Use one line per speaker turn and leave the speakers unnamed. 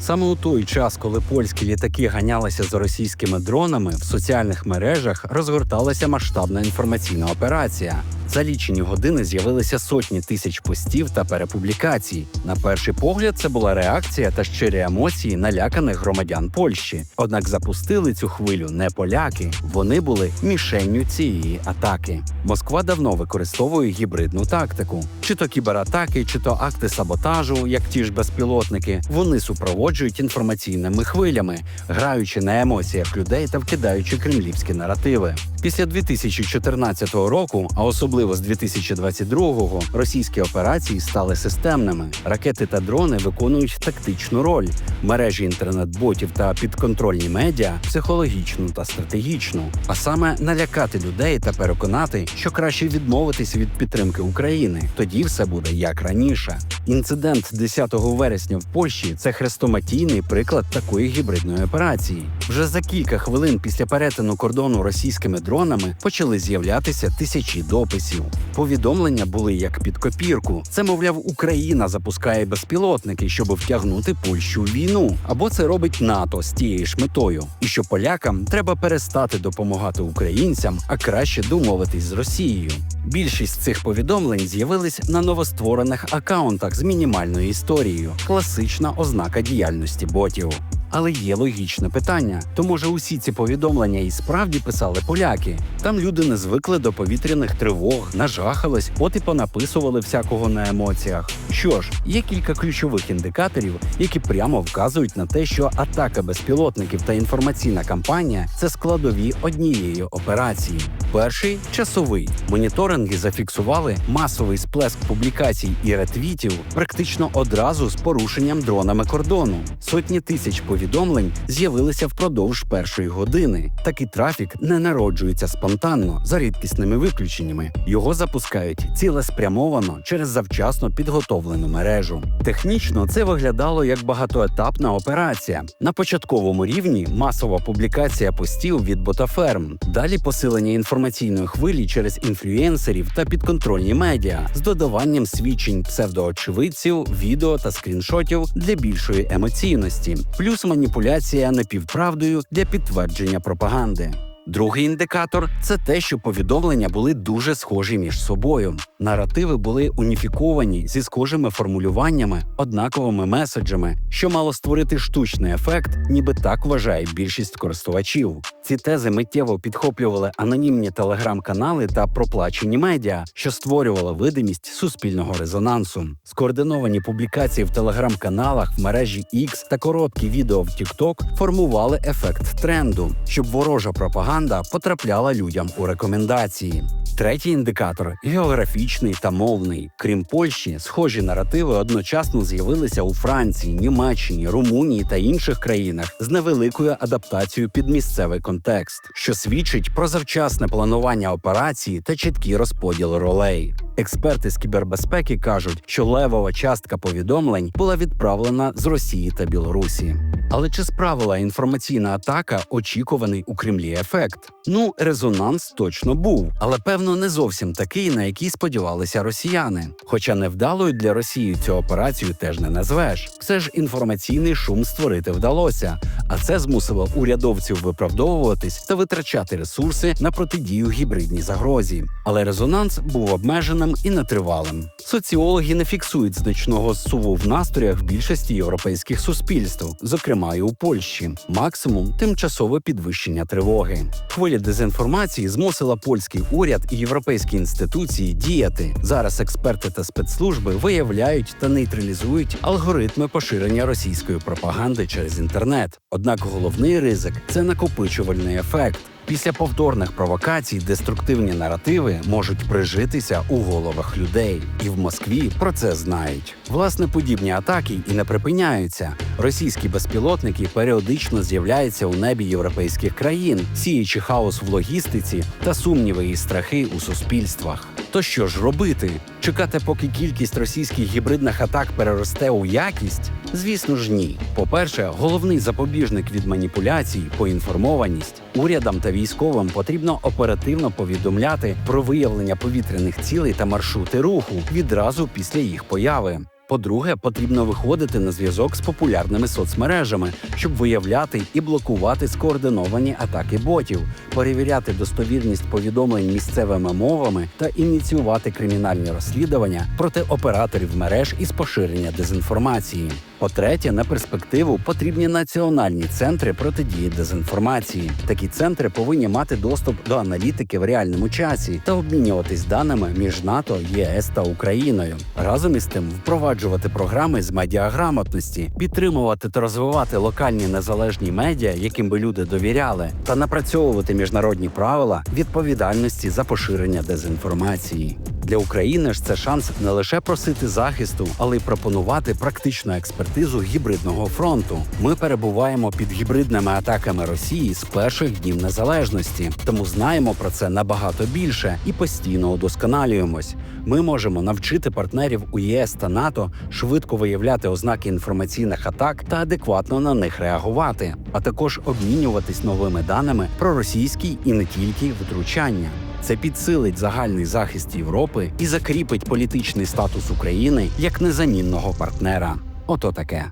Саме у той час, коли польські літаки ганялися за російськими дронами, в соціальних мережах розгорталася масштабна інформаційна операція. За лічені години з'явилися сотні тисяч постів та перепублікацій. На перший погляд, це була реакція та щирі емоції наляканих громадян Польщі. Однак запустили цю хвилю не поляки, вони були мішенню цієї атаки. Москва давно використовує гібридну тактику: чи то кібератаки, чи то акти саботажу, як ті ж безпілотники. Вони супроводжують інформаційними хвилями, граючи на емоціях людей та вкидаючи кремлівські наративи. Після 2014 року, а особливо з 2022-го, російські операції стали системними. Ракети та дрони виконують тактичну роль, мережі інтернет-ботів та підконтрольні медіа психологічну та стратегічну, а саме налякати людей та переконати, що краще відмовитись від підтримки України. Тоді все буде як раніше. Інцидент 10 вересня в Польщі це хрестоматійний приклад такої гібридної операції. Вже за кілька хвилин після перетину кордону російськими дронами почали з'являтися тисячі дописів. Повідомлення були як під копірку. Це, мовляв, Україна запускає безпілотники, щоб втягнути Польщу в війну. Або це робить НАТО з тією ж метою. І що полякам треба перестати допомагати українцям, а краще домовитись з Росією. Більшість цих повідомлень з'явились на новостворених акаунтах з мінімальною історією, класична ознака діяльності ботів. Але є логічне питання: то може усі ці повідомлення і справді писали поляки? Там люди не звикли до повітряних тривог, нажахались, от і понаписували всякого на емоціях. Що ж, є кілька ключових індикаторів, які прямо вказують на те, що атака безпілотників та інформаційна кампанія це складові однієї операції. Перший часовий моніторинги зафіксували масовий сплеск публікацій і ретвітів практично одразу з порушенням дронами кордону. Сотні тисяч повідомлень з'явилися впродовж першої години. Такий трафік не народжується спонтанно за рідкісними виключеннями. Його запускають цілеспрямовано через завчасно підготовлену мережу. Технічно це виглядало як багатоетапна операція. На початковому рівні масова публікація постів від ботаферм, далі посилення інформаційної хвилі через інфлюенсерів та підконтрольні медіа з додаванням свідчень псевдоочевидців, відео та скріншотів для більшої емоційності, плюс маніпуляція напівправдою для підтвердження пропаганди. Другий індикатор це те, що повідомлення були дуже схожі між собою. Наративи були уніфіковані зі схожими формулюваннями, однаковими меседжами, що мало створити штучний ефект, ніби так вважає більшість користувачів. Ці тези миттєво підхоплювали анонімні телеграм-канали та проплачені медіа, що створювали видимість суспільного резонансу. Скоординовані публікації в телеграм-каналах, в мережі X та короткі відео в TikTok формували ефект тренду, щоб ворожа пропаганда потрапляла людям у рекомендації. Третій індикатор географічний та мовний. Крім Польщі, схожі наративи одночасно з'явилися у Франції, Німеччині, Румунії та інших країнах з невеликою адаптацією під місцевий контекст, що свідчить про завчасне планування операції та чіткий розподіл ролей. Експерти з кібербезпеки кажуть, що левова частка повідомлень була відправлена з Росії та Білорусі. Але чи справила інформаційна атака очікуваний у Кремлі ефект? Ну, резонанс точно був, але певно не зовсім такий, на який сподівалися росіяни. Хоча невдалою для Росії цю операцію теж не назвеш. Все ж інформаційний шум створити вдалося, а це змусило урядовців виправдовуватись та витрачати ресурси на протидію гібридній загрозі. Але резонанс був обмеженим і нетривалим. Соціологи не фіксують значного суву в настроях в більшості європейських суспільств, зокрема і у Польщі. Максимум тимчасове підвищення тривоги. Хвиля дезінформації змусила польський уряд і європейські інституції діяти. Зараз експерти та спецслужби виявляють та нейтралізують алгоритми поширення російської пропаганди через інтернет. Однак головний ризик це накопичувальний ефект. Після повторних провокацій деструктивні наративи можуть прижитися у головах людей, і в Москві про це знають. Власне, подібні атаки і не припиняються. Російські безпілотники періодично з'являються у небі європейських країн, сіючи хаос в логістиці та сумніви і страхи у суспільствах. То що ж робити? Чекати, поки кількість російських гібридних атак переросте у якість? Звісно ж, ні. По-перше, головний запобіжник від маніпуляцій поінформованість. Урядам та військовим потрібно оперативно повідомляти про виявлення повітряних цілей та маршрути руху відразу після їх появи. По-друге, потрібно виходити на зв'язок з популярними соцмережами, щоб виявляти і блокувати скоординовані атаки ботів, перевіряти достовірність повідомлень місцевими мовами та ініціювати кримінальні розслідування проти операторів мереж із поширення дезінформації. По-третє, на перспективу потрібні національні центри протидії дезінформації. Такі центри повинні мати доступ до аналітики в реальному часі та обмінюватись даними між НАТО, ЄС та Україною. Разом із тим впроваджувати програми з медіаграмотності, підтримувати та розвивати локальні незалежні медіа, яким би люди довіряли, та напрацьовувати міжнародні правила відповідальності за поширення дезінформації. Для України ж це шанс не лише просити захисту, але й пропонувати практичну експертизу гібридного фронту. Ми перебуваємо під гібридними атаками Росії з перших днів незалежності, тому знаємо про це набагато більше і постійно удосконалюємось. Ми можемо навчити партнерів у ЄС та НАТО швидко виявляти ознаки інформаційних атак та адекватно на них реагувати, а також обмінюватись новими даними про російські і не тільки втручання. Це підсилить загальний захист Європи і закріпить політичний статус України як незамінного партнера. Ото таке.